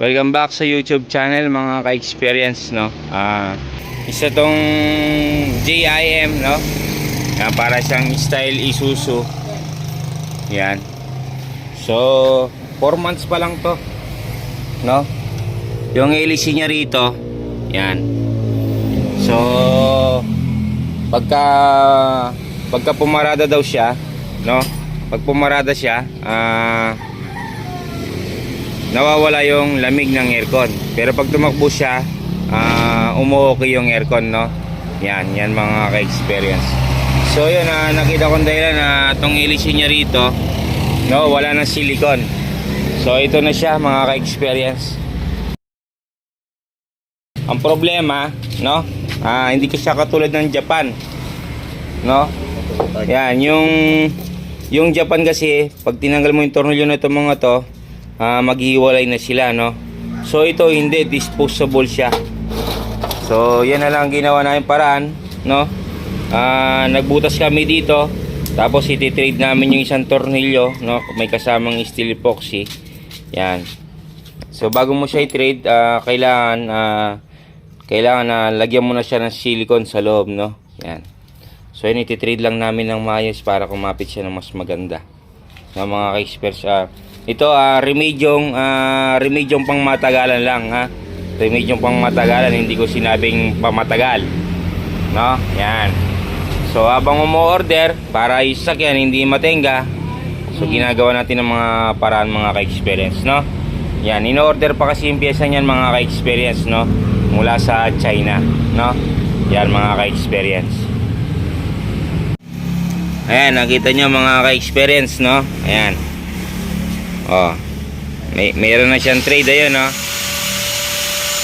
Welcome back sa YouTube channel mga ka-experience no. Ah, isa tong JIM no. Na para siyang style Isuzu. Yan. So, 4 months pa lang to. No? Yung LEC niya rito, yan. So, pagka pagka pumarada daw siya, no? Pag pumarada siya, ah nawawala yung lamig ng aircon. Pero pag tumakbo siya, ah umuokay yung aircon, no? Yan, yan mga ka-experience. So yun, ah, nakita kong dahilan na itong LEC niya rito, no, wala ng silicone. So ito na siya mga ka-experience. Ang problema, no, ah, hindi ko siya katulad ng Japan, no? Yan, yung yung Japan kasi, pag tinanggal mo yung tornilyo na itong mga to, ah, maghiwalay na sila, no? So ito hindi, disposable siya. So yan na lang ang ginawa namin paraan, no? Ah, nagbutas kami dito, tapos iti-trade namin yung isang tornilyo, no? May kasamang steel epoxy. Yan. So bago mo siya i-trade, ah, kailangan ah, kailangan na lagyan mo na siya ng silicone sa loob, no? Yan. So yun, iti-trade lang namin ng maayos para kumapit siya ng mas maganda. Ng mga ka-experts. ah, ito, ah, remedyong, ah, remedyong pang matagalan lang, ha? Remedyong pang matagalan, hindi ko sinabing pamatagal. No? Yan. So, habang umu-order, para isak yan, hindi matenga, so ginagawa natin ng mga paraan mga ka-experience, no? Yan, in-order pa kasi yung pyesa niyan mga ka-experience, no? Mula sa China, no? Yan mga ka-experience. Ayan, nakita nyo mga ka-experience, no? Ayan. Oh. May meron na siyang trade ayun, no?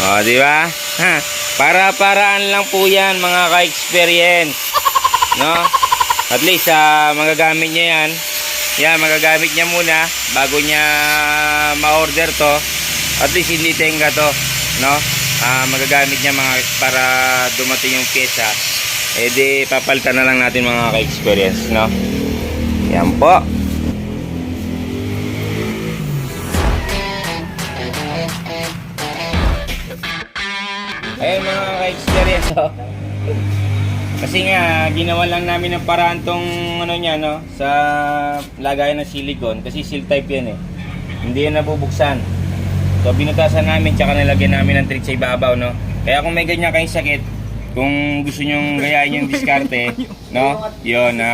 Oh, di ba? Para-paraan lang po 'yan mga ka-experience. No? At least ah, magagamit niya 'yan. Yan, magagamit niya muna bago niya ma-order to. At least hindi tenga to, no? Ah, magagamit niya mga para dumating yung pyesa. Eh di papalitan na lang natin mga ka-experience, no? Yan po. Ayun mga ka-experience, oh. Kasi nga, ginawa lang namin ng paraan tong ano niya, no? Sa lagayan ng silicone. Kasi seal type yan eh. Hindi yan nabubuksan. So, binutasan namin, tsaka nilagyan namin ng trick sa ibabaw, no? Kaya kung may ganyan kayong sakit, kung gusto nyong gayahin yung diskarte, no? Yun, na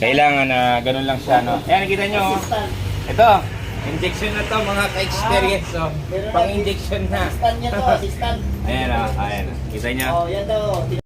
kailangan na ganun lang siya, no? Ayan, nakita nyo, oh. Ito, injection na to, mga ka-experience, oh. Pang-injection na. Assistant niya to, assistant. Ayan, oh. Ayan, oh. Kita nyo? Oh, yan daw.